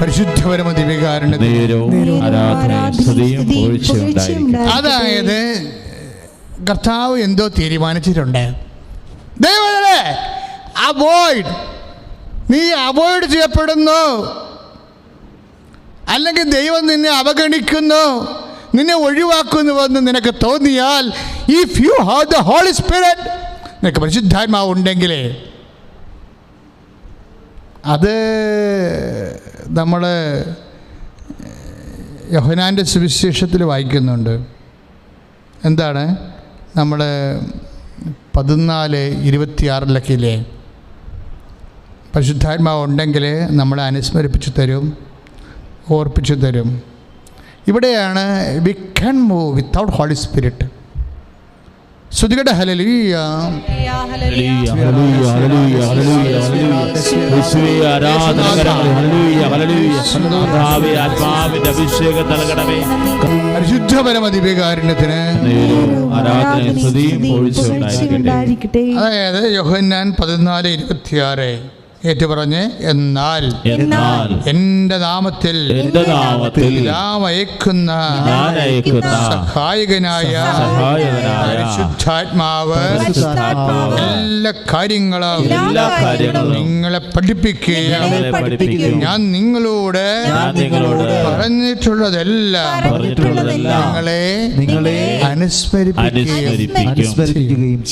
പരിശുദ്ധപരമ. അതായത് കർത്താവ് എന്തോ തീരുമാനിച്ചിട്ടുണ്ട്. ദൈവങ്ങളെ അവോയ്ഡ്. നീ അവോയ്ഡ് ചെയ്യപ്പെടുന്നു. അല്ലെങ്കിൽ ദൈവം നിന്നെ അവഗണിക്കുന്നു. നിന്നെ ഒഴിവാക്കുന്നുവെന്ന് നിനക്ക് തോന്നിയാൽ if you have the holy spirit നിനക്ക് പരിശുദ്ധാത്മാവ് ഉണ്ടെങ്കിലേ അത് നമ്മൾ യഹനാന്റെ സുവിശേഷത്തിൽ വായിക്കുന്നുണ്ട്. എന്താണ്? നമ്മൾ പതിനാല് ഇരുപത്തിയാറിലൊക്കെ ഇല്ലേ പരിശുദ്ധാത്മാവ് ഉണ്ടെങ്കിൽ നമ്മളെ അനുസ്മരിപ്പിച്ചു തരും ഓർപ്പിച്ചു തരും. ഇവിടെയാണ് we can move without holy spirit ശ്രുതികട ഹലലിയ ഹല്ലേലൂയ, ഹല്ലേലൂയ, ഹല്ലേലൂയ, ഹല്ലേലൂയ, ഹല്ലേലൂയ. യേശുവേ, ആരാധന കരങ്ങളെ. ഹല്ലേലൂയ, ഹല്ലേലൂയ. കർത്താവേ, ആത്മാവിന്റെ അഭിഷേകം നൽകണമേ പരിശുദ്ധപരമ ദിവ്യകാരുണ്യത്തിന് നേരവും ആരാധനയും സ്തുതിയും പുകഴ്ചയും ഉണ്ടായിരിക്കട്ടെ ഉണ്ടായിരിക്കട്ടെ അതായത് യോഹന്നാൻ പതിനാല് ഇരുപത്തിയാറ് ഏറ്റുപറഞ്ഞ് എന്നാൽ എന്നാൽ എന്റെ നാമത്തിൽ എന്റെ നാമത്തിൽ നാം അയക്കുന്ന സഹായകനായ പരിശുദ്ധാത്മാവ് എല്ലാ കാര്യങ്ങളും നിങ്ങളെ പഠിപ്പിക്കുകയും ഞാൻ നിങ്ങളോട് പറഞ്ഞിട്ടുള്ളതെല്ലാം നിങ്ങളെ നിങ്ങളെ അനുസ്മരിപ്പിക്കുകയും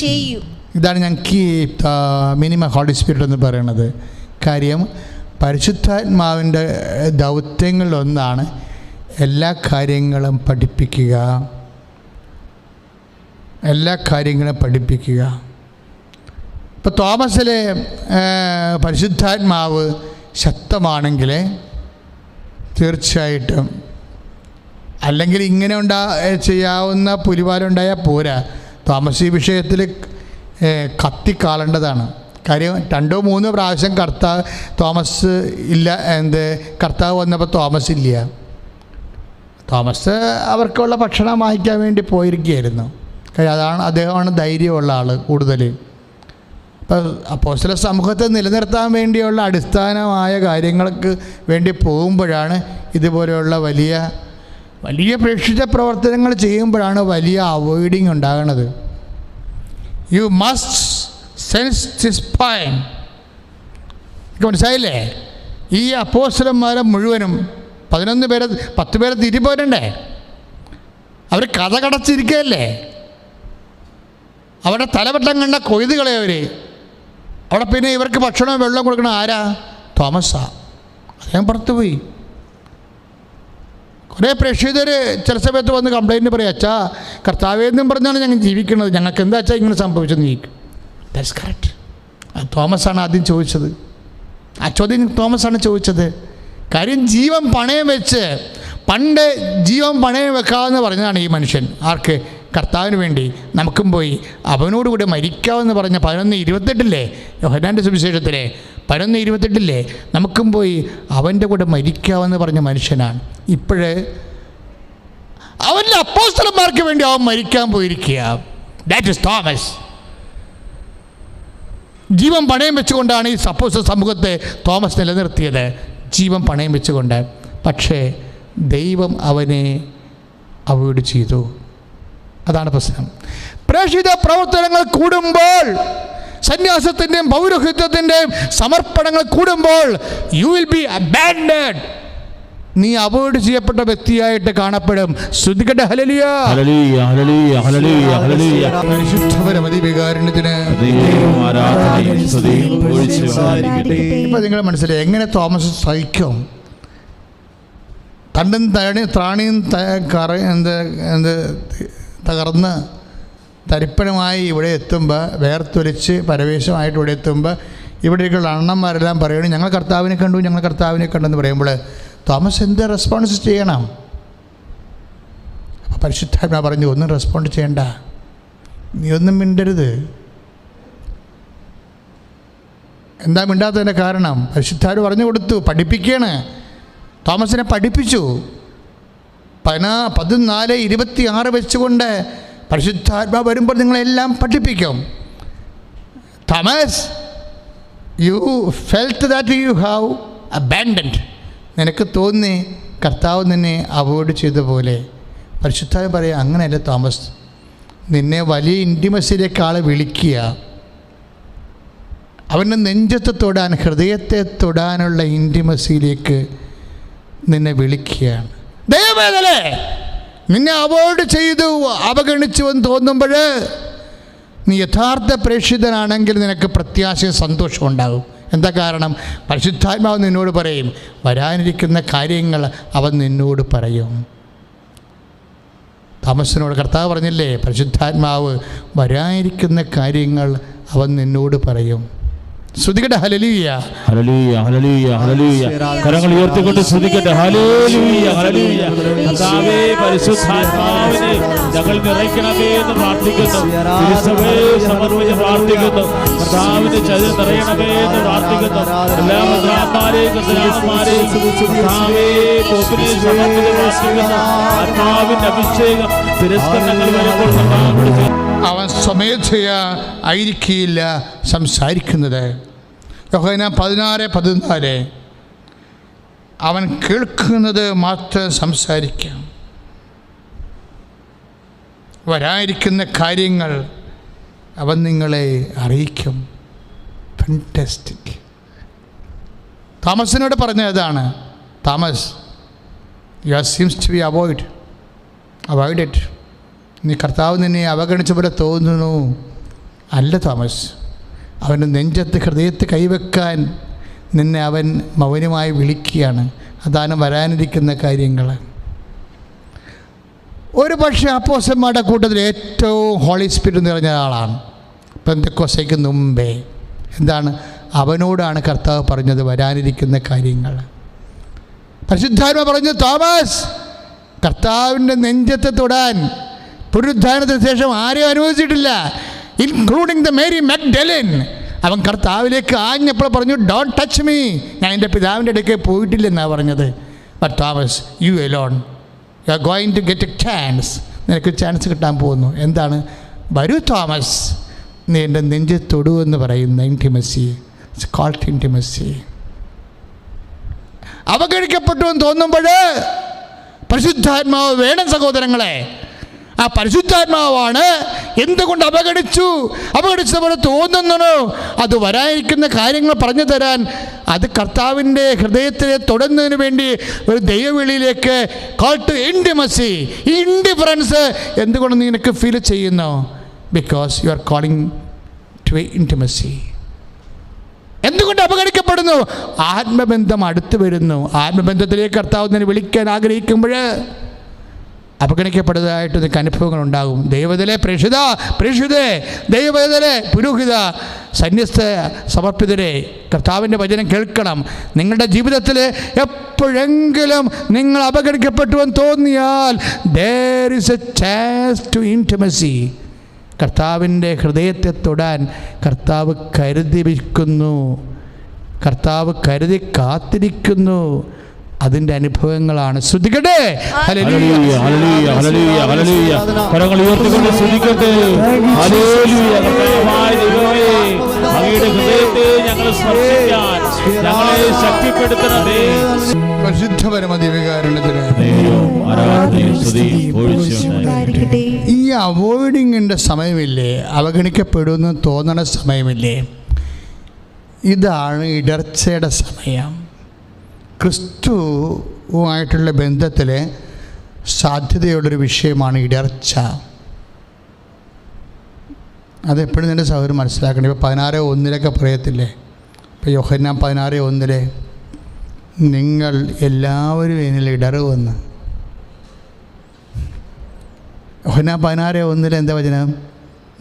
ചെയ്യൂ. ഇതാണ് ഞങ്ങൾക്ക് മിനിമം ഹോളി സ്പിരിറ്റ് എന്ന് പറയുന്നത്. കാര്യം പരിശുദ്ധാത്മാവിന്റെ ദൗത്യങ്ങളിലൊന്നാണ് എല്ലാ കാര്യങ്ങളും പഠിപ്പിക്കുക. എല്ലാ കാര്യങ്ങളും പഠിപ്പിക്കുക. ഇപ്പോൾ തോമസിലെ പരിശുദ്ധാത്മാവ് ശക്തമാണെങ്കിൽ തീർച്ചയായിട്ടും അല്ലെങ്കിൽ ഇങ്ങനെ ഉണ്ടാ ചെയ്യാവുന്ന പുലിവാലുണ്ടായാൽ പോരാ. തോമസ് ഈ വിഷയത്തിൽ കത്തിക്കാളേണ്ടതാണ്. കാര്യം രണ്ടോ മൂന്നോ പ്രാവശ്യം കർത്താവ് തോമസ് ഇല്ല എന്ത് കർത്താവ് വന്നപ്പോൾ തോമസ് ഇല്ല. തോമസ് അവർക്കുള്ള ഭക്ഷണം വാങ്ങിക്കാൻ വേണ്ടി പോയിരിക്കുകയായിരുന്നു. കാര്യം അതാണ് അദ്ദേഹമാണ് ധൈര്യമുള്ള ആൾ കൂടുതൽ. അപ്പോൾ അപ്പോസ്തല സമൂഹത്തെ നിലനിർത്താൻ വേണ്ടിയുള്ള അടിസ്ഥാനമായ കാര്യങ്ങൾക്ക് വേണ്ടി പോകുമ്പോഴാണ് ഇതുപോലെയുള്ള വലിയ വലിയ പ്രേക്ഷിത പ്രവർത്തനങ്ങൾ ചെയ്യുമ്പോഴാണ് വലിയ അവോയ്ഡിങ് ഉണ്ടാകുന്നത്. You must sense this point മനസ്സിലായില്ലേ? ഈ അപ്പോസ്റ്റലന്മാരെ മുഴുവനും പതിനൊന്ന് പേരെ പത്ത് പേരെ തിരിപ്പോരണ്ടേ അവർ കഥ കടച്ചിരിക്കുകയല്ലേ? അവരുടെ തലവട്ടം കണ്ട കൊയ്തുകളെ അവർ അവിടെ പിന്നെ ഇവർക്ക് ഭക്ഷണവും വെള്ളം കൊടുക്കണം ആരാ? തോമസാ. അദ്ദേഹം പുറത്തു പോയി കുറേ പ്രേക്ഷിതർ ചില സമയത്ത് വന്ന് കംപ്ലൈന്റ് പറയും അച്ഛാ കർത്താവേന്നും പറഞ്ഞാണ് ഞങ്ങൾ ജീവിക്കുന്നത്. ഞങ്ങൾക്ക് എന്താ അച്ഛാ ഇങ്ങനെ സംഭവിച്ചെന്ന് ചോദിക്കും. ദാറ്റ്സ് കറക്റ്റ് തോമസാണ് ആദ്യം ചോദിച്ചത്. ആ ചോദ്യം തോമസാണ് ചോദിച്ചത്. കാര്യം ജീവൻ പണയം വെച്ച് പണ്ട് ജീവൻ പണയം വെക്കാമെന്ന് പറഞ്ഞതാണ് ഈ മനുഷ്യൻ. ആർക്ക്? കർത്താവിന് വേണ്ടി. നമുക്കും പോയി. അവനോടുകൂടി മരിക്കാമെന്ന് പറഞ്ഞ പതിനൊന്ന് ഇരുപത്തെട്ടില്ലേ? യോഹനാന്റെ സുവിശേഷത്തിലെ പതിനൊന്ന് ഇരുപത്തെട്ടില്ലേ? നമുക്കും പോയി അവന്റെ കൂടെ മരിക്കാമെന്ന് പറഞ്ഞ മനുഷ്യനാണ്. ഇപ്പോഴേ അവന്റെ അപ്പോസ്തലന്മാർക്ക് വേണ്ടി അവൻ മരിക്കാൻ പോയിരിക്കുക. ദാറ്റ് ഇസ് തോമസ് ജീവൻ പണയം വെച്ചുകൊണ്ടാണ് ഈ സപ്പോസ് സമൂഹത്തെ തോമസ് നിലനിർത്തിയത്. ജീവൻ പണയം വെച്ചുകൊണ്ട്. പക്ഷേ ദൈവം അവനെ അവോയ്ഡ് ചെയ്തു. അതാണ് പ്രശ്നം. പ്രേക്ഷിത പ്രവർത്തനങ്ങൾ കൂടുമ്പോൾ സന്യാസത്തിന്റെയും പൗരോഹിത്യത്തിന്റെയും സമർപ്പണങ്ങൾ കൂടുമ്പോൾ യു വിൽ ബി അബാൻഡ് നീ അവോയ്ഡ് ചെയ്യപ്പെട്ട വ്യക്തിയായിട്ട് കാണപ്പെടും. ശ്രദ്ധിക്കട്ടെ ഹലലിയ. ഇപ്പം നിങ്ങൾ മനസ്സിലായി? എങ്ങനെ തോമസ് സഹിക്കും? തണ്ടും തണി ത്രാണിയും എന്ത് എന്ത് തകർന്ന് തരിപ്പണമായി ഇവിടെ എത്തുമ്പോൾ വേർത്തൊലിച്ച് പരവേശമായിട്ട് ഇവിടെ എത്തുമ്പോൾ ഇവിടേക്കുള്ള അണ്ണന്മാരെല്ലാം പറയണം ഞങ്ങൾ കർത്താവിനെ കണ്ടു ഞങ്ങൾ കർത്താവിനെ കണ്ടെന്ന് പറയുമ്പോൾ തോമസ് എന്ത് റെസ്പോൺസ് ചെയ്യണം? അപ്പോൾ പരിശുദ്ധാത്മ പറഞ്ഞു ഒന്നും റെസ്പോണ്ട് ചെയ്യണ്ട. നീ ഒന്നും മിണ്ടരുത്. എന്താ മിണ്ടാത്തതിന്റെ കാരണം? പരിശുദ്ധാർ പറഞ്ഞു കൊടുത്തു പഠിപ്പിക്കുകയാണ്. തോമസിനെ പഠിപ്പിച്ചു. പതിനാ പതിനാല് ഇരുപത്തി ആറ് വെച്ചുകൊണ്ട് പരിശുദ്ധാത്മാ വരുമ്പോൾ നിങ്ങളെല്ലാം പഠിപ്പിക്കും. Thomas you felt that you have abandoned നിനക്ക് തോന്നി കർത്താവ് നിന്നെ അവോയ്ഡ് ചെയ്ത പോലെ. പരിശുദ്ധാത്മ പറയാം അങ്ങനെയല്ല തോമസ്. നിന്നെ വലിയ ഇന്റിമസിയിലേക്ക് ആളെ വിളിക്കുക. അവന്റെ നെഞ്ചത്ത് തൊടാൻ ഹൃദയത്തെ തൊടാനുള്ള ഇന്റിമസിയിലേക്ക് നിന്നെ വിളിക്കുകയാണ്. ദൈവവേദലേ നിന്നെ അവോയ്ഡ് ചെയ്തു അവഗണിച്ചു എന്ന് തോന്നുമ്പോൾ നീ യഥാർത്ഥ പ്രേക്ഷിതനാണെങ്കിൽ നിനക്ക് പ്രത്യാശയും സന്തോഷവും ഉണ്ടാകും. എന്താ കാരണം? പരിശുദ്ധാത്മാവ് നിന്നോട് പറയും വരാനിരിക്കുന്ന കാര്യങ്ങൾ അവൻ നിന്നോട് പറയും. താമസിനോട് കർത്താവ് പറഞ്ഞില്ലേ പരിശുദ്ധാത്മാവ് വരാനിരിക്കുന്ന കാര്യങ്ങൾ അവൻ നിന്നോട് പറയും. ശ്രുതികട്ടെ ഹലലൂയ ഹല്ലേലൂയ ഹല്ലേലൂയ ഹല്ലേലൂയ. കരങ്ങൾ ഉയർത്തിക്കൊണ്ട് സ്തുതിക്കട്ടെ ഹല്ലേലൂയ ഹല്ലേലൂയ. കർത്താവേ പരിശുദ്ധാത്മാവിനെ ഞങ്ങൾ നിറയ്ക്കണമേ എന്ന് പ്രാർത്ഥിക്കുന്നു. തിരുസഭയെ സമർപ്പിച്ച് പ്രാർത്ഥിക്കുന്നു. കർത്താവിന്റെ ചതി നിറയണമേ എന്ന് പ്രാർത്ഥിക്കുന്നു. എല്ലാ മുദ്രാന്മാരെയും കർത്താവന്മാരെയും കർത്താവേ പോപ്പിനെ സമർപ്പിച്ച് പ്രാർത്ഥിക്കുന്നു. ആത്മാവിന്റെ അഭിഷേകം തിരസ്കരണങ്ങൾ വരുമ്പോൾ കർത്താവിന്റെ അവൻ സ്വമേധയ ആയിരിക്കില്ല സംസാരിക്കുന്നത്. യോഹന പതിനാറ് പതിനാല് അവൻ കേൾക്കുന്നത് മാത്രം സംസാരിക്കാം. വരായിരിക്കുന്ന കാര്യങ്ങൾ അവൻ നിങ്ങളെ അറിയിക്കും. ഫന്റാസ്റ്റിക് താമസിനോട് പറഞ്ഞതാണ് Thomas you are seems to be avoid avoid it നീ കർത്താവ് നിന്നെ അവഗണിച്ച പോലെ തോന്നുന്നു. അല്ല തോമസ്. അവന്റെ നെഞ്ചത്ത് ഹൃദയത്ത് കൈവെക്കാൻ നിന്നെ അവൻ മൗനമായി വിളിക്കുകയാണ്. അതാണ് വരാനിരിക്കുന്ന കാര്യങ്ങൾ. ഒരു പക്ഷേ അപ്പോസന്മാരുടെ കൂട്ടത്തിൽ ഏറ്റവും ഹോളി സ്പിരിറ്റ് നിറഞ്ഞ ആളാണ് പെന്തക്കോസയ്ക്ക് മുമ്പേ. എന്താണ്? അവനോടാണ് കർത്താവ് പറഞ്ഞത് വരാനിരിക്കുന്ന കാര്യങ്ങൾ. പരിശുദ്ധാത്മ പറഞ്ഞു തോമസ് കർത്താവിന്റെ നെഞ്ചത്തെ തൊടാൻ പുനരുദ്ധാനത്തിന് ശേഷം ആരെയും അനുവദിച്ചിട്ടില്ല ഇൻക്ലൂഡിങ് ദ മേരി മെക്ഡെലിൻ അവൻ കർത്താവിലേക്ക് ആഞ്ഞപ്പോൾ പറഞ്ഞു ഡോണ്ട് ടച്ച് മീ ഞാൻ എന്റെ പിതാവിന്റെ ഇടയ്ക്ക് പോയിട്ടില്ലെന്നാണ് പറഞ്ഞത്. But Thomas you alone you are going to get a chance നിനക്ക് ചാൻസ് കിട്ടാൻ പോകുന്നു. എന്താണ്? വരൂ തോമസ് നീ എന്റെ നെഞ്ച് തൊടു എന്ന് പറയുന്ന ഇന്റിമസി ഇറ്റ്സ് കോൾഡ് ഇന്റിമസി അവഗണിക്കപ്പെട്ടു എന്ന് തോന്നുമ്പോൾ പരിശുദ്ധാത്മാവ് വേണം സഹോദരങ്ങളെ. ആ പരിശുദ്ധാത്മാവാണ് എന്തുകൊണ്ട് അപകടിച്ചു? അപകടിച്ചത് പോലെ തോന്നുന്നു. അത് വരാനിരിക്കുന്ന കാര്യങ്ങൾ പറഞ്ഞു തരാൻ അത് കർത്താവിന്റെ ഹൃദയത്തിലെ തുടരുന്നതിന് വേണ്ടി ഒരു ദൈവവിളിയിലേക്ക് കാൾ ടു ഇൻഡിമസി ഈ ഇൻഡിഫറൻസ് എന്തുകൊണ്ട് നിനക്ക് ഫീൽ ചെയ്യുന്നു? Because you are calling to intimacy എന്തുകൊണ്ട് അപകടിക്കപ്പെടുന്നു? ആത്മബന്ധം അടുത്തു വരുന്നു. ആത്മബന്ധത്തിലേക്ക് കർത്താവ് നിന്നെ വിളിക്കാൻ ആഗ്രഹിക്കുമ്പോൾ അപഗണിക്കപ്പെടുന്നതായിട്ട് നിനക്ക് അനുഭവങ്ങൾ ഉണ്ടാകും. ദൈവത്തിലെ പ്രേഷിത പ്രേഷിതേ ദൈവത്തിലെ പുരോഹിത സന്യസ്ത സമർപ്പിതരെ കർത്താവിന്റെ വചനം കേൾക്കണം. നിങ്ങളുടെ ജീവിതത്തിൽ എപ്പോഴെങ്കിലും നിങ്ങൾ അപഗണിക്കപ്പെട്ടു എന്ന് തോന്നിയാൽ there is a chance to intimacy കർത്താവിന്റെ ഹൃദയത്തെ തൊടാൻ കർത്താവ് കരുതി വയ്ക്കുന്നു കർത്താവ് കരുതി കാത്തിരിക്കുന്നു. അതിന്റെ അനുഭവങ്ങളാണ്. ശ്രദ്ധിക്കട്ടെ? കരങ്ങൾ ഉയർത്തിക്കൊണ്ട് ഞങ്ങളെ ശക്തിപ്പെടുത്തണമേ. പ്രസിദ്ധ പരമദിവികാരണത്തിന് ഈ അവോയ്ഡിങ്ങിന്റെ സമയമില്ലേ അവഗണിക്കപ്പെടുമെന്ന് തോന്നണ സമയമില്ലേ ഇതാണ് ഇടർച്ചയുടെ സമയം. ക്രിസ്തുവുമായിട്ടുള്ള ബന്ധത്തിൽ സാധ്യതയുള്ളൊരു വിഷയമാണ് ഇടർച്ച. അതെപ്പോഴും എന്റെ സഹോദരൻ മനസ്സിലാക്കണം. ഇപ്പോൾ പതിനാറ് ഒന്നിലൊക്കെ പറയത്തില്ലേ? ഇപ്പോൾ യോഹന്നാൻ പതിനാറ് ഒന്നിലെ നിങ്ങൾ എല്ലാവരും എന്നിൽ ഇടറുവെന്ന്. യോഹന പതിനാറ് ഒന്നിൽ എന്താ വചനം?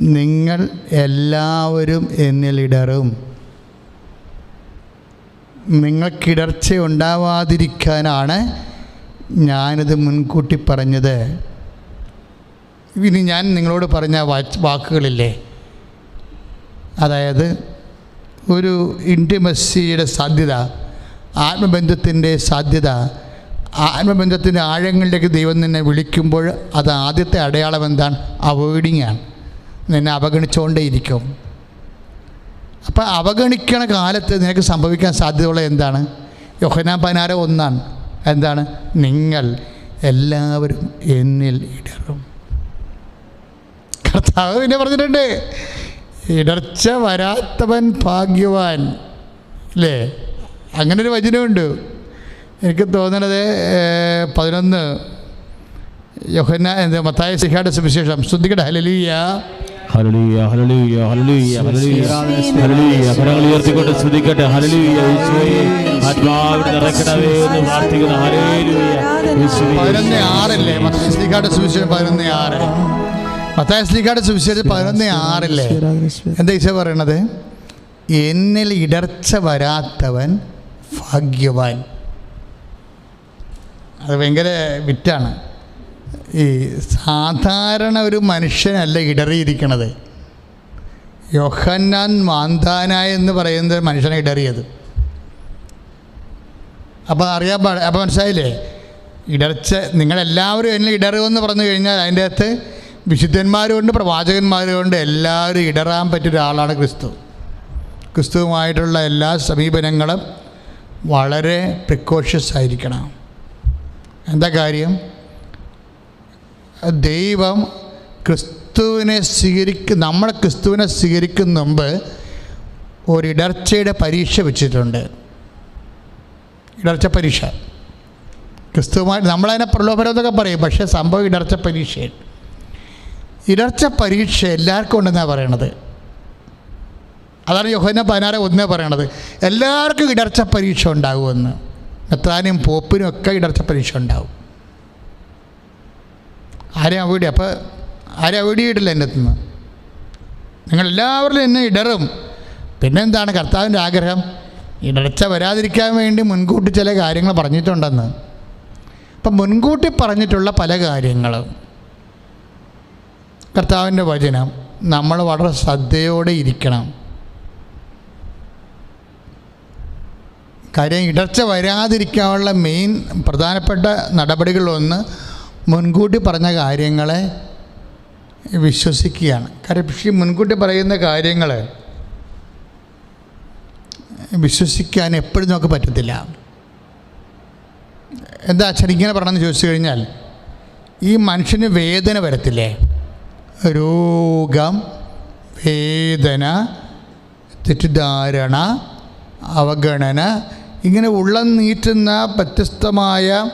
നിങ്ങൾ എല്ലാവരും എന്നിൽ ഇടറും. നിങ്ങൾക്കിടർച്ച ഉണ്ടാവാതിരിക്കാനാണ് ഞാനിത് മുൻകൂട്ടി പറഞ്ഞത്. ഇനി ഞാൻ നിങ്ങളോട് പറഞ്ഞ വാക്കുകളില്ലേ? അതായത് ഒരു ഇന്റിമസിയുടെ സാധ്യത ആത്മബന്ധത്തിന്റെ സാധ്യത ആത്മബന്ധത്തിന്റെ ആഴങ്ങളിലേക്ക് ദൈവം നിന്നെ വിളിക്കുമ്പോൾ അത് ആദ്യത്തെ അടയാളം എന്താണ്? അവോയ്ഡിങ് ആണ്. നിന്നെ അവഗണിച്ചുകൊണ്ടേയിരിക്കും. അപ്പോൾ അവഗണിക്കണ കാലത്ത് നിനക്ക് സംഭവിക്കാൻ സാധ്യതയുള്ള എന്താണ്? യോഹനാ പതിനാറ് ഒന്നാണ്. എന്താണ്? നിങ്ങൾ എല്ലാവരും എന്നിൽ ഇടറും. കർത്താവ് പിന്നെ പറഞ്ഞിട്ടുണ്ട് ഇടർച്ച വരാത്തവൻ ഭാഗ്യവാൻ. അല്ലേ അങ്ങനെ ഒരു വചനമുണ്ട്. എനിക്ക് തോന്നണത് പതിനൊന്ന് യോഹന എന്താ മത്തായ സിഹായുടെ സുവിശേഷം. ശ്രദ്ധിക്കട്ടെ ഹലലിയ ഹല്ലേലൂയ ഹല്ലേലൂയ ഹല്ലേലൂയ ഹല്ലേലൂയ ഹല്ലേലൂയ കരങ്ങൾ ഉയർത്തിക്കൊണ്ട് സ്തുതിക്കട്ടെ. ഹല്ലേലൂയ യേശുവേ ആത്മാവിനെ നിറയ്ക്കണമേ എന്ന് പ്രാർത്ഥിക്കുന്നു. ഹല്ലേലൂയ യേശുവേ പതിനൊന്ന് ആറല്ലേ? മത്തായ സുവിശേഷം പതിനൊന്ന് ആറ്. മത്തായ സുവിശേഷം പതിനൊന്ന് ആറല്ലേ? എന്താ ഈശോ പറയണത്? എന്നിൽ ഇടർച്ച വരാത്തവൻ ഭാഗ്യവാൻ. അത് ഭയങ്കര വിറ്റാണ്. ഈ സാധാരണ ഒരു മനുഷ്യനല്ല ഇടറിയിരിക്കണത്. യോഹന്നാൻ മാന്താന എന്ന് പറയുന്ന മനുഷ്യനെ ഇടറിയത്. അപ്പോൾ അറിയാൻ പാ അപ്പോൾ മനസ്സിലായില്ലേ? ഇടർച്ച നിങ്ങളെല്ലാവരും എന്നെ ഇടറുമെന്ന് പറഞ്ഞു കഴിഞ്ഞാൽ അതിന്റെ അകത്ത് വിശുദ്ധന്മാരുമുണ്ട് പ്രവാചകന്മാരുമുണ്ട് എല്ലാവരും ഇടറാൻ പറ്റിയ ഒരാളാണ് ക്രിസ്തു. ക്രിസ്തുവുമായിട്ടുള്ള എല്ലാ സമീപനങ്ങളും വളരെ പ്രിക്കോഷ്യസ് ആയിരിക്കണം. എന്താ കാര്യം? ദൈവം ക്രിസ്തുവിനെ സ്വീകരിക്കും നമ്മൾ ക്രിസ്തുവിനെ സ്വീകരിക്കുന്ന മുമ്പ് ഒരിടർച്ചയുടെ പരീക്ഷ വെച്ചിട്ടുണ്ട്. ഇടർച്ച പരീക്ഷ. ക്രിസ്തുവുമായി നമ്മളതിനെ പ്രലോഭനം എന്നൊക്കെ പറയും പക്ഷേ സംഭവം ഇടർച്ച പരീക്ഷയാണ്. ഇടർച്ച പരീക്ഷ എല്ലാവർക്കും ഉണ്ടെന്നാണ് പറയണത്. അതാണ് യോഹന പതിനാറ് ഒന്നേ പറയണത്. എല്ലാവർക്കും ഇടർച്ച പരീക്ഷ ഉണ്ടാകുമെന്ന്. മെത്രാനും പോപ്പിനും ഒക്കെ ഇടർച്ച പരീക്ഷ ഉണ്ടാവും ആരെയും അവോയ്ഡ് അപ്പോൾ ആരെയും അവോയ്ഡ് ചെയ്തിട്ടില്ല എന്റെ അടുത്ത് നിന്ന് നിങ്ങളെല്ലാവരിലും എന്നെ ഇടറും. പിന്നെന്താണ് കർത്താവിന്റെ ആഗ്രഹം? ഇടർച്ച വരാതിരിക്കാൻ വേണ്ടി മുൻകൂട്ടി ചില കാര്യങ്ങൾ പറഞ്ഞിട്ടുണ്ടെന്ന്. അപ്പം മുൻകൂട്ടി പറഞ്ഞിട്ടുള്ള പല കാര്യങ്ങൾ. കർത്താവിന്റെ വചനം നമ്മൾ വളരെ ശ്രദ്ധയോടെ ഇരിക്കണം. കാര്യം ഇടർച്ച വരാതിരിക്കാനുള്ള മെയിൻ പ്രധാനപ്പെട്ട നടപടികളൊന്ന് മുൻകൂട്ടി പറഞ്ഞ കാര്യങ്ങളെ വിശ്വസിക്കുകയാണ്. കാര്യം പക്ഷേ മുൻകൂട്ടി പറയുന്ന കാര്യങ്ങൾ വിശ്വസിക്കാൻ എപ്പോഴും നമുക്ക് പറ്റത്തില്ല. എന്താ അച്ഛൻ ഇങ്ങനെ പറയണമെന്ന് ചോദിച്ചു കഴിഞ്ഞാൽ ഈ മനുഷ്യന് വേദന വരത്തില്ലേ? രോഗം വേദന തെറ്റിദ്ധാരണ അവഗണന ഇങ്ങനെ ഉള്ളം നീറ്റുന്ന വ്യത്യസ്തമായ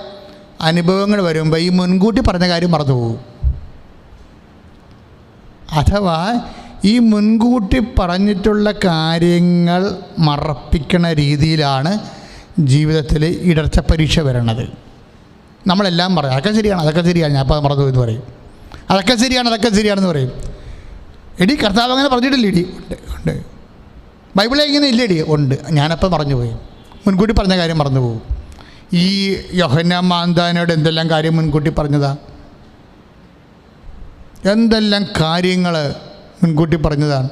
അനുഭവങ്ങൾ വരുമ്പോൾ ഈ മുൻകൂട്ടി പറഞ്ഞ കാര്യം മറന്നു പോകും. അഥവാ ഈ മുൻകൂട്ടി പറഞ്ഞിട്ടുള്ള കാര്യങ്ങൾ മറപ്പിക്കണ രീതിയിലാണ് ജീവിതത്തിൽ ഇടർച്ച പരീക്ഷ വരണത്. നമ്മളെല്ലാം പറയും അതൊക്കെ ശരിയാണ് അതൊക്കെ ശരിയാണ് ഞാൻ അപ്പോൾ മറന്നു എന്ന് പറയും. അതൊക്കെ ശരിയാണ് അതൊക്കെ ശരിയാണെന്ന് പറയും. എടി കർത്താവ് അങ്ങനെ പറഞ്ഞിട്ടില്ല ഇടി ഉണ്ട് ഉണ്ട്. ബൈബിളിൽ ഇങ്ങനെ ഇല്ല ഇടി ഉണ്ട്. ഞാനപ്പോൾ മറന്നു പോയി. മുൻകൂട്ടി പറഞ്ഞ കാര്യം മറന്നു പോകും. ഈ യോഹന്ന മാന്താനോട് എന്തെല്ലാം കാര്യം മുൻകൂട്ടി പറഞ്ഞതാ? എന്തെല്ലാം കാര്യങ്ങൾ മുൻകൂട്ടി പറഞ്ഞതാണ്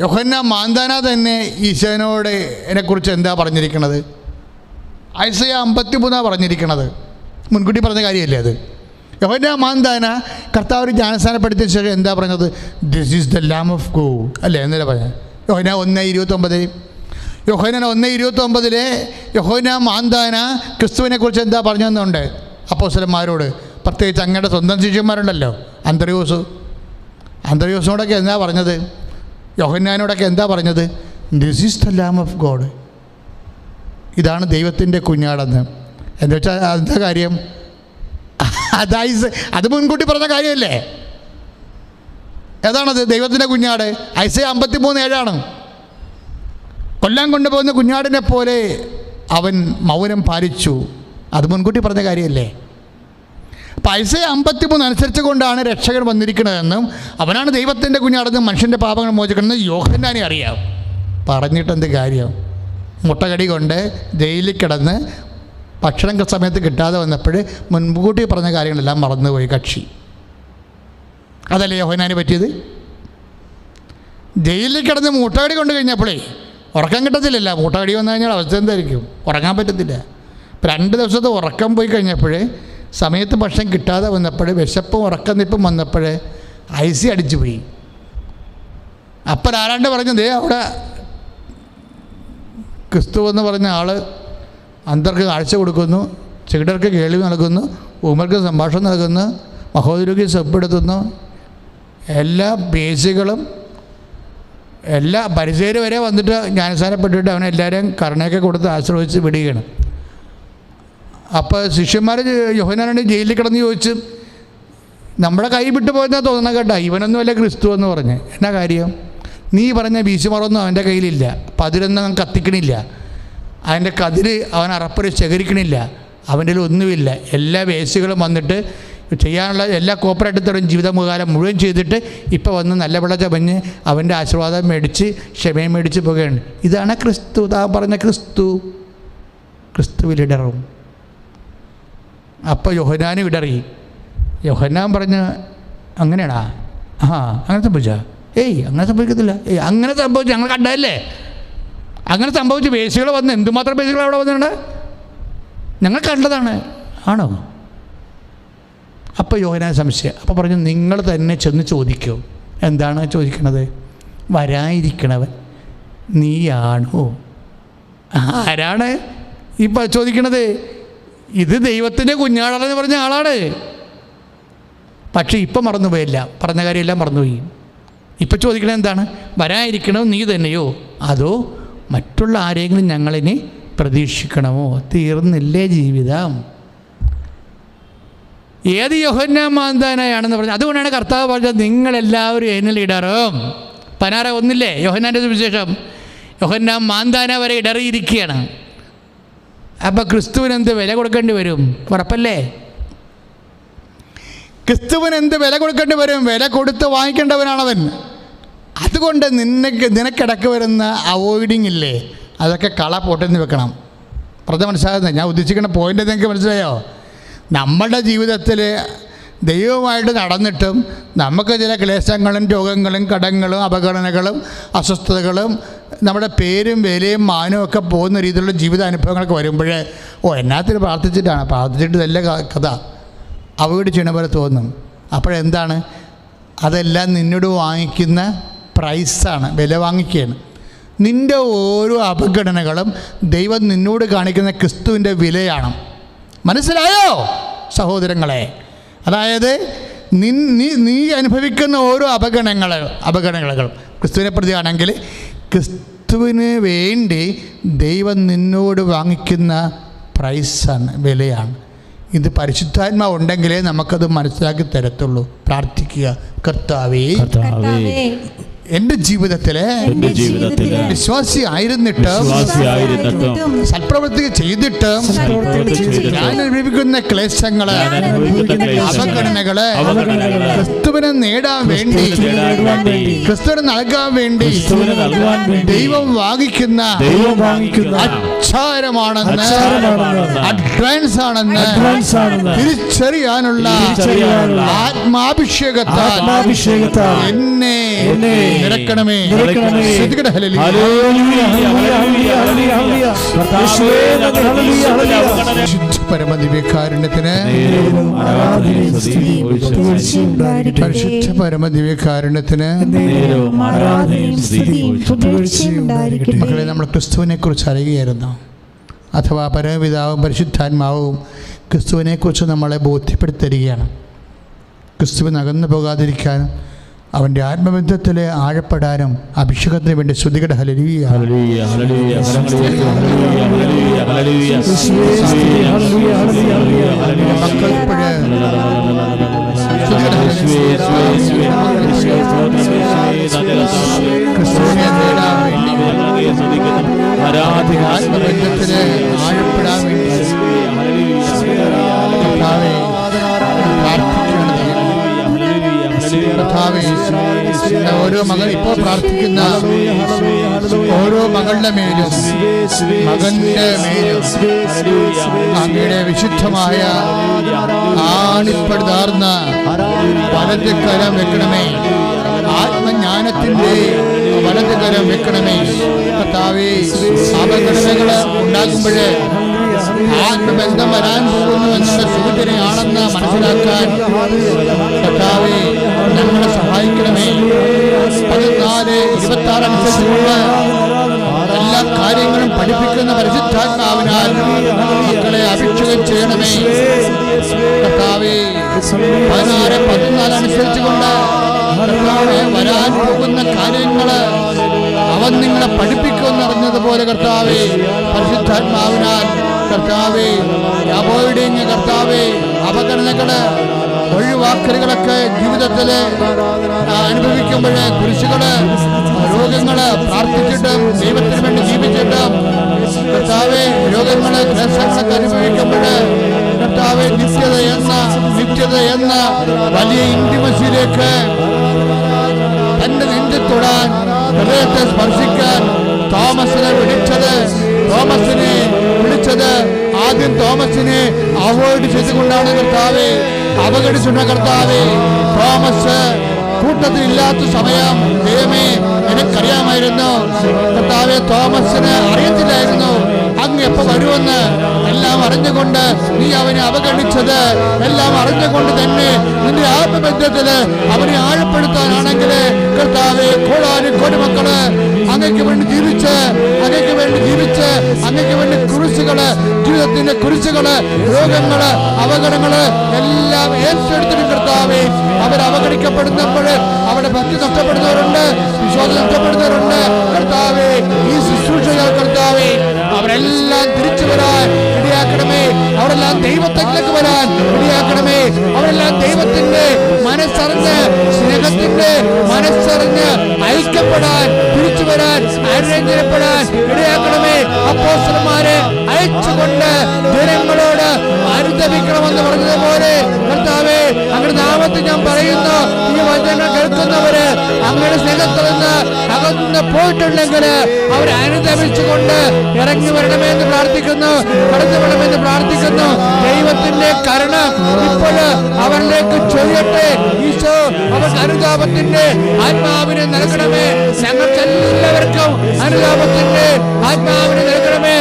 യോഹന്ന മാന്താന തന്നെ ഈശോനോട് എന്നെക്കുറിച്ച് എന്താ പറഞ്ഞിരിക്കണത്? ഐസയ അമ്പത്തി മൂന്നാണ് പറഞ്ഞിരിക്കണത്. മുൻകൂട്ടി പറഞ്ഞ കാര്യമല്ലേ അത്? യോഹന്ന മാന്താന കർത്താവ് ജ്ഞാനസ്ഥാനപ്പെടുത്തിയ ശേഷം എന്താ പറഞ്ഞത്? This is the lamb of go അല്ലേ? എന്നല്ല പറഞ്ഞത് യോഹന ഒന്ന് ഇരുപത്തൊമ്പത്. യോഹന ഒന്ന് ഇരുപത്തി ഒമ്പതിലെ യോഹന മാന്താന ക്രിസ്തുവിനെക്കുറിച്ച് എന്താ പറഞ്ഞതെന്നുണ്ട് അപ്പോസ്തലന്മാരോട്. പ്രത്യേകിച്ച് അങ്ങയുടെ സ്വന്തം ശിഷ്യന്മാരുണ്ടല്ലോ. അന്തർയോസ് അന്തർയോസിനോടൊക്കെ എന്താ പറഞ്ഞത്? യോഹന്നാനോടൊക്കെ എന്താ പറഞ്ഞത്? This is the lamb of God ഇതാണ് ദൈവത്തിന്റെ കുഞ്ഞാടെന്ന്. എന്ന് വെച്ചാൽ എന്താ കാര്യം? അതായി അത് മുൻകൂട്ടി പറഞ്ഞ കാര്യമല്ലേ? ഏതാണത്? ദൈവത്തിന്റെ കുഞ്ഞാട്. ഐസ അമ്പത്തി മൂന്ന് ഏഴാണ്. കൊല്ലാൻ കൊണ്ടുപോകുന്ന കുഞ്ഞാടിനെ പോലെ അവൻ മൗനം പാലിച്ചു. അത് മുൻകൂട്ടി പറഞ്ഞ കാര്യമല്ലേ? പൈസ അമ്പത്തിമൂന്ന് അമ്പത്തി മൂന്ന് അനുസരിച്ച് കൊണ്ടാണ് രക്ഷകൻ വന്നിരിക്കുന്നതെന്നും അവനാണ് ദൈവത്തിന്റെ കുഞ്ഞാടെന്നും മനുഷ്യന്റെ പാപങ്ങൾ മോചിക്കണമെന്ന് യോഹന്നാനെ അറിയാം. പറഞ്ഞിട്ടെന്ത് കാര്യം? മുട്ടകടി കൊണ്ട് ജയിലിൽ കിടന്ന് ഭക്ഷണം സമയത്ത് കിട്ടാതെ വന്നപ്പോൾ മുൻകൂട്ടി പറഞ്ഞ കാര്യങ്ങളെല്ലാം മറന്നുപോയി കക്ഷി. അതല്ലേ യോഹനാന് പറ്റിയത്? ജയിലിൽ കിടന്ന് മുട്ടകടി കൊണ്ട് കഴിഞ്ഞപ്പോഴേ ഉറക്കം കിട്ടത്തില്ലല്ല. മുട്ടകടി വന്നു കഴിഞ്ഞാൽ അവസ്ഥ എന്തായിരിക്കും? ഉറങ്ങാൻ പറ്റത്തില്ല. ഇപ്പം രണ്ട് ദിവസത്തെ ഉറക്കം പോയി കഴിഞ്ഞപ്പോൾ സമയത്ത് ഭക്ഷണം കിട്ടാതെ വന്നപ്പോൾ വിശപ്പും ഉറക്കം നിപ്പും വന്നപ്പോൾ ഐസി അടിച്ചു പോയി. അപ്പം ആരാണ്ട് പറഞ്ഞത് അവിടെ ക്രിസ്തു എന്ന് പറഞ്ഞ ആൾ അന്തർക്ക് കാഴ്ച കൊടുക്കുന്നു ചെകിടർക്ക് കേൾവി നൽകുന്നു ഊമർക്ക് സംഭാഷണം നൽകുന്നു മഹോദരക്ക് സെപ്പെടുത്തുന്നു എല്ലാ ബേസുകളും എല്ലാ പരിചയർ വരെ വന്നിട്ട് ജ്ഞാനസ്ഥാനപ്പെട്ടിട്ട് അവനെ എല്ലാവരെയും കരുണയൊക്കെ കൊടുത്ത് ആശ്രയിച്ച് വിടുകയാണ്. അപ്പോൾ ശിഷ്യന്മാർ യോഹനാനാണ് ജയിലിൽ കിടന്ന് ചോദിച്ച് നമ്മുടെ കൈ വിട്ടു പോയെന്നാ തോന്നണം കേട്ടോ ഇവനൊന്നുമല്ല ക്രിസ്തു എന്ന് പറഞ്ഞ്. എന്നാ കാര്യം? നീ പറഞ്ഞ വീശുമറൊന്നും അവന്റെ കയ്യിലില്ല. പതിരൊന്നും അവൻ കത്തിക്കണില്ല. അതിന്റെ കതിര് അവൻ അറപ്പര് ശേഖരിക്കണില്ല. അവന്റെ ഒന്നുമില്ല. എല്ലാ വേസ്റ്റുകളും വന്നിട്ട് ചെയ്യാനുള്ള എല്ലാ കോപ്പറേറ്റത്തോടും ജീവിതകാലം മുഴുവൻ ചെയ്തിട്ട് ഇപ്പോൾ വന്ന് നല്ല വിള ചമഞ്ഞ് അവന്റെ ആശീർവാദം മേടിച്ച് ക്ഷമയും മേടിച്ച് പോകുകയാണ്. ഇതാണ് ക്രിസ്തു. താ പറഞ്ഞ ക്രിസ്തു. ക്രിസ്തുവിലിടറും അപ്പോൾ യോഹനാനും ഇടറി യോഹന്നാൻ പറഞ്ഞ് അങ്ങനെയാണാ? ആ അങ്ങനെ സംഭവിച്ചാ? ഏയ് അങ്ങനെ സംഭവിക്കത്തില്ല. ഏയ് അങ്ങനെ സംഭവിച്ചു ഞങ്ങൾ കണ്ടതല്ലേ? അങ്ങനെ സംഭവിച്ചു പേശികൾ വന്ന് എന്തുമാത്രം പേശികൾ അവിടെ വന്നിട്ടുണ്ട്? ഞങ്ങൾ കണ്ടതാണ്. ആണോ? അപ്പോൾ യോഹനാൻ സംശയം. അപ്പോൾ പറഞ്ഞു നിങ്ങൾ തന്നെ ചെന്ന് ചോദിക്കൂ. എന്താണ് ചോദിക്കണത്? വരാതിരിക്കണവൻ നീയാണോ? ആരാണ് ഇപ്പം ചോദിക്കണത്? ഇത് ദൈവത്തിന്റെ കുഞ്ഞാളാണെന്ന് പറഞ്ഞ ആളാണ്. പക്ഷേ ഇപ്പം മറന്നുപോയില്ല. പറഞ്ഞ കാര്യമെല്ലാം മറന്നുപോയി. ഇപ്പം ചോദിക്കണത് എന്താണ്? വരാതിരിക്കണോ നീ തന്നെയോ? അതോ മറ്റുള്ള ആരെങ്കിലും ഞങ്ങളിനി പ്രതീക്ഷിക്കണമോ? തീർന്നില്ലേ ജീവിതം. ഏത് യോഹന്നാൻ മാന്താനായാണെന്ന് പറഞ്ഞു അതുകൊണ്ടാണ് കർത്താവ് പറഞ്ഞത് നിങ്ങളെല്ലാവരും എന്നിൽ ഇടറും. പനാറ ഒന്നില്ലേ? യോഹന്നാന്റെ വിശേഷം യോഹന്നാൻ മാന്താന വരെ ഇടറിയിരിക്കുകയാണ്. അപ്പം ക്രിസ്തുവിന് എന്ത് വില കൊടുക്കേണ്ടി വരും? ഉറപ്പല്ലേ? ക്രിസ്തുവിന് എന്ത് വില കൊടുക്കേണ്ടി വരും? വില കൊടുത്ത് വാങ്ങിക്കേണ്ടവനാണവൻ. അതുകൊണ്ട് നിനക്ക് നിനക്കിടക്ക് വരുന്ന അവോയ്ഡിങ് ഇല്ലേ? അതൊക്കെ കള പൊട്ടെന്ന് വെക്കണം. പ്രഥമ മനസ്സിലാകുന്നത് ഞാൻ ഉദ്ദേശിക്കുന്ന പോയിന്റ് നിങ്ങൾക്ക് മനസ്സിലായോ? നമ്മുടെ ജീവിതത്തിൽ ദൈവമായിട്ട് നടന്നിട്ടും നമുക്ക് ചില ക്ലേശങ്ങളും രോഗങ്ങളും കടങ്ങളും അപകടനകളും അസ്വസ്ഥതകളും നമ്മുടെ പേരും വിലയും മാനവും ഒക്കെ പോകുന്ന രീതിയിലുള്ള ജീവിതാനുഭവങ്ങളൊക്കെ വരുമ്പോഴേ ഓ എന്നാത്തിന് പ്രാർത്ഥിച്ചിട്ടാണ്. പ്രാർത്ഥിച്ചിട്ട് നല്ല കഥ. അവയോട് ചെയ്യണ പോലെ തോന്നും. അപ്പോഴെന്താണ്? അതെല്ലാം നിന്നോട് വാങ്ങിക്കുന്ന പ്രൈസാണ്. വില വാങ്ങിക്കുകയാണ്. നിന്റെ ഓരോ അപഗണനകളും ദൈവം നിന്നോട് കാണിക്കുന്ന ക്രിസ്തുവിന്റെ വിലയാണ്. മനസ്സിലായോ സഹോദരങ്ങളെ? അതായത് നി നീ നീ അനുഭവിക്കുന്ന ഓരോ അപഗണങ്ങൾ അപഗണനകളും ക്രിസ്തുവിനെ പ്രതിയാണെങ്കിൽ ക്രിസ്തുവിന് വേണ്ടി ദൈവം നിന്നോട് വാങ്ങിക്കുന്ന പ്രൈസാണ് വിലയാണ്. ഇത് പരിശുദ്ധാത്മാവ് ഉണ്ടെങ്കിലേ നമുക്കത് മനസ്സിലാക്കി തരത്തുള്ളൂ. പ്രാർത്ഥിക്കുക. കർത്താവേ. എന്റെ ജീവിതത്തിലെ എന്റെ ജീവിതത്തിൽ വിശ്വാസി ആയിരുന്നിട്ട് സൽപ്രവൃത്തി ചെയ്തിട്ടും ഞാൻ അനുഭവിക്കുന്ന ക്ലേശങ്ങൾ അവഗണനകൾ ക്രിസ്തുവിനെ നേടാൻ വേണ്ടി ക്രിസ്തുവിനെ നൽകാൻ വേണ്ടി ദൈവം വാങ്ങിക്കുന്ന അച്ചാരമാണെന്ന് അഡ്വാൻസ് ആണെന്ന് തിരിച്ചറിയാനുള്ള ആത്മാഭിഷേകത്താൽ എന്നെ പരിശുദ്ധ പരമദിവ്യകാരുണ്യത്തിന് പരിശുദ്ധ മക്കളെ നമ്മൾ ക്രിസ്തുവിനെ കുറിച്ച് അറിയുകയായിരുന്നു. അഥവാ പരമപിതാവും പരിശുദ്ധാത്മാവും ക്രിസ്തുവിനെക്കുറിച്ച് നമ്മളെ ബോധ്യപ്പെടുത്തരികയാണ്. ക്രിസ്തുവിന് അകന്നു പോകാതിരിക്കാനും അവന്റെ ആത്മബന്ധത്തിൽ ആഴപ്പെടാനും അഭിഷേകത്തിന് വേണ്ടി ശ്രുതികട ആഴപ്പെടാൻ വേണ്ടി ഹല്ലേലൂയ, ഹല്ലേലൂയ, കർത്താവെ ഓരോ മകൾ ഇപ്പോൾ പ്രാർത്ഥിക്കുന്ന ഓരോ മകളുടെ മേലും മകന്റെ മേലും അങ്ങയുടെ വിശുദ്ധമായ ആണിപ്പെടുതാർന്ന വലത് കരം വെക്കണമേ. ആത്മജ്ഞാനത്തിന്റെ വലത് കരം വെക്കണമേ. കർത്താവേ അപകടങ്ങൾ ഉണ്ടാകുമ്പോഴേ ആത്മബന്ധം വരാൻ പോകുന്നു എന്നുള്ള സൂചനയാണെന്ന് മനസ്സിലാക്കാൻ കർത്താവെ ഞങ്ങളെ സഹായിക്കണമേ. പതിനാല് ഇരുപത്തി ആറ് അനുസരിച്ചുള്ള എല്ലാ കാര്യങ്ങളും പഠിപ്പിക്കുന്ന പരിശുദ്ധാത്മാവിനാൽ മക്കളെ അഭിഷേകം ചെയ്യണമേ. കർത്താവെ പതിനാറ് പതിനാല് അനുസരിച്ചുകൊണ്ട് വരാൻ പോകുന്ന കാര്യങ്ങൾ അവൻ നിങ്ങളെ പഠിപ്പിക്കുമെന്നറിഞ്ഞതുപോലെ കർത്താവേ പരിശുദ്ധാത്മാവിനാൽ കർത്താവേ അവോയ്ഡിങ് കർത്താവേ അപകടങ്ങൾ ഒഴിവാക്കലുകളൊക്കെ ജീവിതത്തിൽ അനുഭവിക്കുമ്പോഴേ കുരിശുകൾ രോഗങ്ങൾ പ്രാർത്ഥിച്ചിട്ടും ദൈവത്തിന് വേണ്ടി ജീവിച്ചിട്ടും കർത്താവെ രോഗങ്ങൾ ക്ലേശങ്ങളൊക്കെ അനുഭവിക്കുമ്പോഴ് കർത്താവെ നിത്യത എന്ന നിത്യത എന്ന വലിയ ഇന്റിമസിയിലേക്ക് തന്റെ നെഞ്ചു തൊടാൻ ഹൃദയത്തെ സ്പർശിക്കാൻ തോമസിനെ വിളിച്ചത്. തോമസിനെ വിളിച്ചത് ആദ്യം തോമസിനെ അവോയ്ഡ് ചെയ്തുകൊണ്ടാണ് കർത്താവെ. അവഗണിച്ചുള്ള കർത്താവെ. തോമസ് കൂട്ടത്തിൽ ഇല്ലാത്ത സമയം ദൈവമേ എനിക്കറിയാമായിരുന്നു. കർത്താവെ തോമസിന് അറിയത്തില്ലായിരുന്നു. അങ്ങ് എപ്പോ വരുമെന്ന് എല്ലാം അറിഞ്ഞുകൊണ്ട് നീ അവനെ അവഗണിച്ചത്. എല്ലാം അറിഞ്ഞുകൊണ്ട് തന്നെ നിന്റെ ആത്മബന്ധത്തിൽ അവനെ ആഴപ്പെടുത്താനാണെങ്കിൽ കർത്താവെ കോടാനും കൊടുമക്കൾ അങ്ങയ്ക്ക് വേണ്ടി ജീവിച്ച് അങ്ങയ്ക്ക് വേണ്ടി ജീവിച്ച് അങ്ങയ്ക്ക് വേണ്ടി കുരിശുകൾ ജീവിതത്തിന്റെ കുരിശുകൾ രോഗങ്ങൾ അപകടങ്ങൾ എല്ലാം ഏറ്റെടുത്തിട്ട് കർത്താവെ. അവർ അവഗണിക്കപ്പെടുന്നപ്പോൾ അവിടെ ഭക്തി നഷ്ടപ്പെടുന്നവരുണ്ട് വിശ്വാസം നഷ്ടപ്പെടുന്നവരുണ്ട്. അവരെല്ലാം തിരിച്ചു വരാൻ. ഇടയാക്കണമേ അവരെല്ലാം ദൈവത്തിലേക്ക് വരാൻ. ഇടയാക്കണമേ അവരെല്ലാം ദൈവത്തിന്റെ മനസ്സറിഞ്ഞ് സ്നേഹത്തിന്റെ മനസ്സറിഞ്ഞ് ഐക്യപ്പെടാൻ തിരിച്ചു വരാൻ അനുരഞ്ജനപ്പെടാൻ ഇടയാക്കണമേ അപ്പോസ്റ്റർമാരെ അയച്ചുകൊണ്ട് ജനങ്ങളോട് അനുദപിക്കണമെന്ന് പറഞ്ഞതുപോലെ കർത്താവേ അങ്ങയുടെ നാമത്തിൽ ഞാൻ പറയുന്നു അങ്ങയുടെ സ്നേഹത്തിൽ നിന്ന് അകന്ന് പോയിട്ടുണ്ടെങ്കിൽ അവരെ അനുദപിച്ചുകൊണ്ട് ഇറങ്ങി വരണമെന്ന് പ്രാർത്ഥിക്കുന്നു കടന്നു വരണമെന്ന് പ്രാർത്ഥിക്കുന്നു. ദൈവത്തിന്റെ കരുണ ഇപ്പോൾ അവരിലേക്ക് ചൊല്ലട്ടെ ഈശോ അവർക്ക് അനുതാപത്തിന്റെ ആത്മാവിനെ നൽകണമേ. ഞങ്ങൾക്ക് എല്ലാവർക്കും അനുതാപത്തിന്റെ ആത്മാവിനെ നൽകണമേ.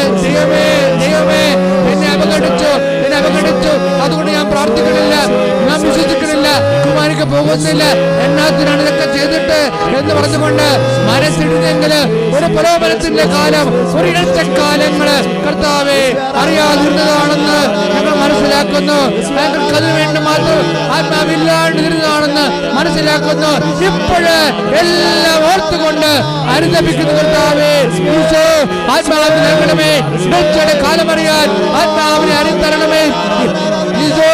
പറഞ്ഞുകൊണ്ട് മനസ്സിടുന്നെങ്കിൽ ഒരു പ്രലോഭനത്തിന്റെ കാലം ഒരു ഇടത്തക്കാലങ്ങൾ കർത്താവെ അറിയാതിരുന്നതാണെന്ന് ഞങ്ങൾ മനസ്സിലാക്കുന്നു. ഞങ്ങൾക്ക് വേണ്ടി മാത്രം ആത്മാവില്ലാണ്ടിരുന്നതാണെന്ന് മനസ്സിലാക്കുന്നു. ഇപ്പോഴ് എല്ലാം ഓർത്തുകൊണ്ട് അനുദപിക്കുന്ന കർത്താവേ. ആത്മാവിനെ നൽകണമേ കാലമറിയാൻ ആത്മാവിനെ അനുതരണമേ ഈശോ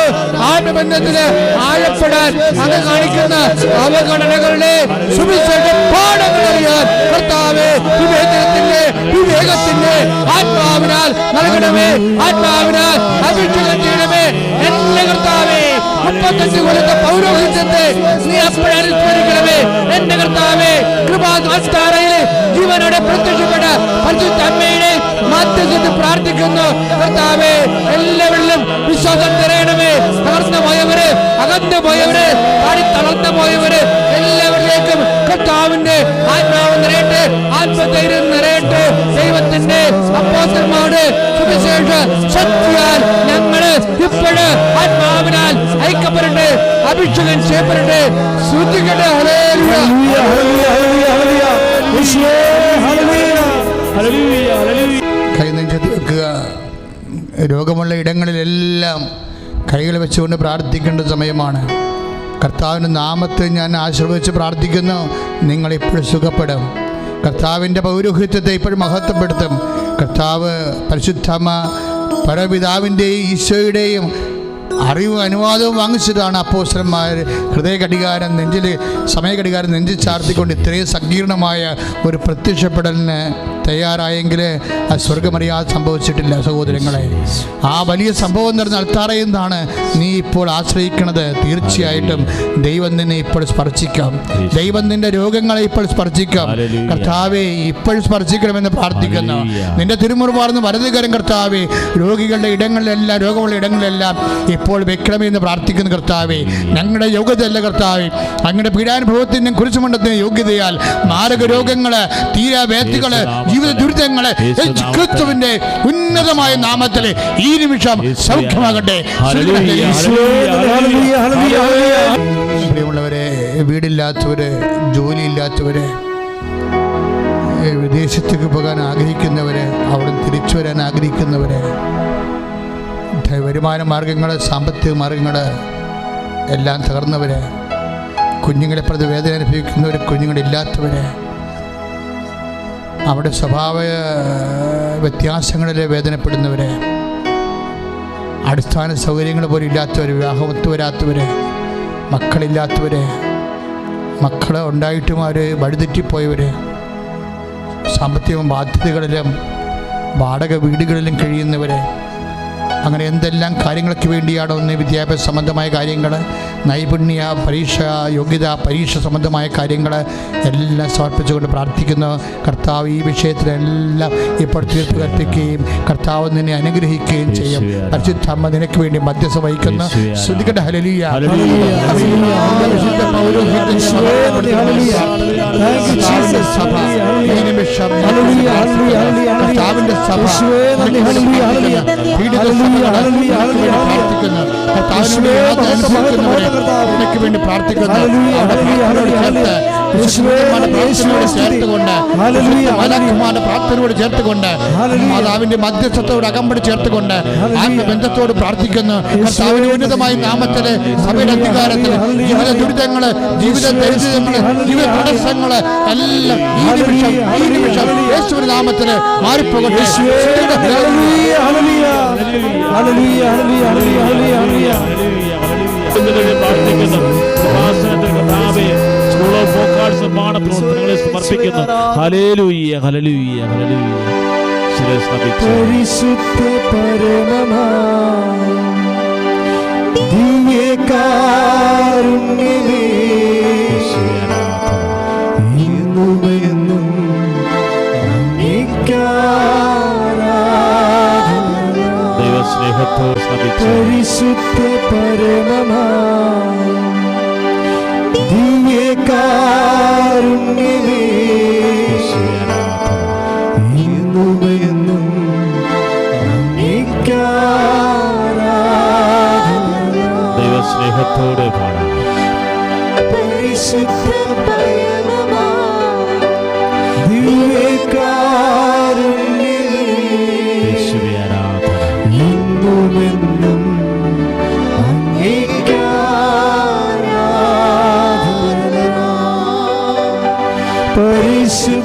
ആത്മബന്ധത്തിന് ആഴപ്പെടാൻ അത് കാണിക്കുന്ന അവഗണനകളുടെ സുവിശേഷ പാഠങ്ങൾ അറിയാൻ കർത്താവേ വിവേചനത്തിന്റെ വിവേകത്തിന്റെ ആത്മാവിനാൽ നൽകണമേ ആത്മാവിനാൽ അഭിഷേകം ചെയ്യണമേ. എന്റെ കർത്താവേ മുപ്പത്തഞ്ച് കൊല്ലത്തെ പൗരോഹിത്യത്തെ നീ അപ്പോഴനുസ്മരിക്കണമേ എന്റെ കർത്താവേ കൃപാസ്ഥാനയിലെ ജീവനോടെ പ്രത്യക്ഷപ്പെട്ട അമ്മയുടെ മധ്യസ്ഥത്തിൽ പ്രാർത്ഥിക്കുന്നു. കർത്താവേ എല്ലാവരിലും വിശ്വാസം തരയണമേ തകർന്നു പോയവര് അകന്നു പോയവര് പാടി തളർന്നു പോയവര് എല്ലാവരിലേക്കും കർത്താവിന്റെ ആത്മാവ് നിറയട്ടെ ആത്മധൈര്യം നിറയട്ടെ. ദൈവത്തിന്റെ അപ്പോസന്മാരുടെ സുവിശേഷ ശക്തിയാൽ ഞങ്ങൾ ഇപ്പോഴ് ആത്മാവിനാൽ ഐക്യപ്പെടട്ടെ അഭിഷേകം ചെയ്യപ്പെടട്ടെ. ശ്രദ്ധിക്കട്ടെ ഹല്ലേലൂയ. കൈ നെഞ്ചത്ത് വെക്കുക രോഗമുള്ള ഇടങ്ങളിലെല്ലാം കൈകൾ വെച്ചുകൊണ്ട് പ്രാർത്ഥിക്കേണ്ട സമയമാണ്. കർത്താവിന്റെ നാമത്തെ ഞാൻ ആശ്രവദിച്ച് പ്രാർത്ഥിക്കുന്നു. നിങ്ങളിപ്പോഴും സുഖപ്പെടും. കർത്താവിന്റെ പൗരോഹിത്യത്തെ ഇപ്പോഴും മഹത്വപ്പെടുത്തും. കർത്താവ് പരിശുദ്ധമ്മ പരപിതാവിന്റെയും ഈശോയുടെയും അറിവും അനുവാദവും വാങ്ങിച്ചതാണ് അപ്പോസ്റ്റന്മാർ ഹൃദയ ഘടികാരം നെഞ്ചിൽ സമയഘടികാരം നെഞ്ചിൽ ചാർത്തിക്കൊണ്ട് ഇത്രയും സങ്കീർണമായ ഒരു പ്രത്യക്ഷപ്പെടലിന് തയ്യാറായെങ്കിൽ ആ സ്വർഗമറിയാതെ സംഭവിച്ചിട്ടില്ല സഹോദരങ്ങളെ. ആ വലിയ സംഭവം നടന്ന അൾത്താറയെന്നാണ് നീ ഇപ്പോൾ ആശ്രയിക്കുന്നത് തീർച്ചയായിട്ടും ദൈവം നിന്നെ ഇപ്പോൾ സ്പർശിക്കാം. ദൈവം നിന്റെ രോഗങ്ങളെ ഇപ്പോൾ സ്പർശിക്കാം. കർത്താവെ ഇപ്പോൾ സ്പർശിക്കണമെന്ന് പ്രാർത്ഥിക്കുന്നു. നിന്റെ തിരുമുറുപാർന്ന് വലതുകരം കർത്താവെ രോഗികളുടെ ഇടങ്ങളിലെല്ലാം രോഗമുള്ള ഇടങ്ങളിലെല്ലാം ഇപ്പോൾ വെക്കണമെന്ന് പ്രാർത്ഥിക്കുന്ന കർത്താവെ. ഞങ്ങളുടെ യോഗ്യതയല്ല കർത്താവെ. അങ്ങയുടെ പീഡാനുഭവത്തിനും കുറിച്ചുമണ്ടത്തിന് യോഗ്യതയാൽ മാരക രോഗങ്ങൾ തീരാവേത്തികൾ ജീവിത ദുരിതങ്ങളെ ക്രിസ്തുവിന്റെ ഉന്നതമായ നാമത്തിൽ ഈ നിമിഷം സൗഖ്യമാകട്ടെ. പ്രിയമുള്ളവരെ വീടില്ലാത്തവര് ജോലിയില്ലാത്തവര് വിദേശത്തേക്ക് പോകാൻ ആഗ്രഹിക്കുന്നവര് അവിടെ തിരിച്ചു വരാൻ ആഗ്രഹിക്കുന്നവര് വരുമാന മാർഗങ്ങൾ സാമ്പത്തിക മാർഗങ്ങൾ എല്ലാം തകർന്നവരെ കുഞ്ഞുങ്ങളെ പ്രതി വേദന അനുഭവിക്കുന്നവർ കുഞ്ഞുങ്ങളില്ലാത്തവരെ അവിടെ സ്വഭാവ വ്യത്യാസങ്ങളിലെ വേദനപ്പെടുന്നവരെ അടിസ്ഥാന സൗകര്യങ്ങൾ പോലും ഇല്ലാത്തവർ വിവാഹമൊത്തു വരാത്തവരെ മക്കളില്ലാത്തവരെ മക്കൾ ഉണ്ടായിട്ടും അവർ വഴിതെറ്റിപ്പോയവർ സാമ്പത്തിക ബാധ്യതകളിലും വാടക വീടുകളിലും കഴിയുന്നവർ അങ്ങനെ എന്തെല്ലാം കാര്യങ്ങൾക്ക് വേണ്ടിയാണോ ഒന്ന് വിദ്യാഭ്യാസ സംബന്ധമായ കാര്യങ്ങൾ നൈപുണ്യ പരീക്ഷ യോഗ്യത പരീക്ഷ സംബന്ധമായ കാര്യങ്ങൾ എല്ലാം സമർപ്പിച്ചുകൊണ്ട് പ്രാർത്ഥിക്കുന്നു. കർത്താവ് ഈ വിഷയത്തിലെല്ലാം ഇപ്പോൾ തീർപ്പ് കൽപ്പിക്കുകയും കർത്താവ് നിന്നെ അനുഗ്രഹിക്കുകയും ചെയ്യും. പരിശുദ്ധമ്മ നിനക്ക് വേണ്ടി മധ്യസ്ഥ വഹിക്കുന്നു. ശ്രദ്ധിക്കട്ടെ ഹലലിയ സഭ നിനക്ക് വേണ്ടി പ്രാർത്ഥിക്കുന്നു പ്രാർത്ഥനയോട്. ചേർത്തുകൊണ്ട്. മാതാവിന്റെ മധ്യസ്ഥത്തോട് അകമ്പടി ചേർത്തുകൊണ്ട്. ആത്മബന്ധത്തോട് പ്രാർത്ഥിക്കുന്നു. കർത്താവിന്റെ ഉന്നതമായ നാമത്തിൽ സഭയുടെ അധികാരത്തിൽ ജീവിത. ദുരിതങ്ങൾ ജീവിത ദരിദ്രങ്ങൾ ജീവിത തടസ്സങ്ങൾ എല്ലാം ഈ നിമിഷം നിമിഷം. യേശുവിന്റെ നാമത്തിൽ മാറിപ്പോകട്ടെ. സമർപ്പിക്കുന്നു ഹല്ലേലൂയ, ഹല്ലേലൂയ. ഹല്ലേലൂയ, ഹല്ലേലൂയ, ഹല്ലേലൂയ, ഹല്ലേലൂയ. പരിശുദ്ധ പരമമാ ദിവ്യകാരുണ്യമേ. ദൈവസ്നേഹത്തോട് പാടാം. പരിശുദ്ധ isso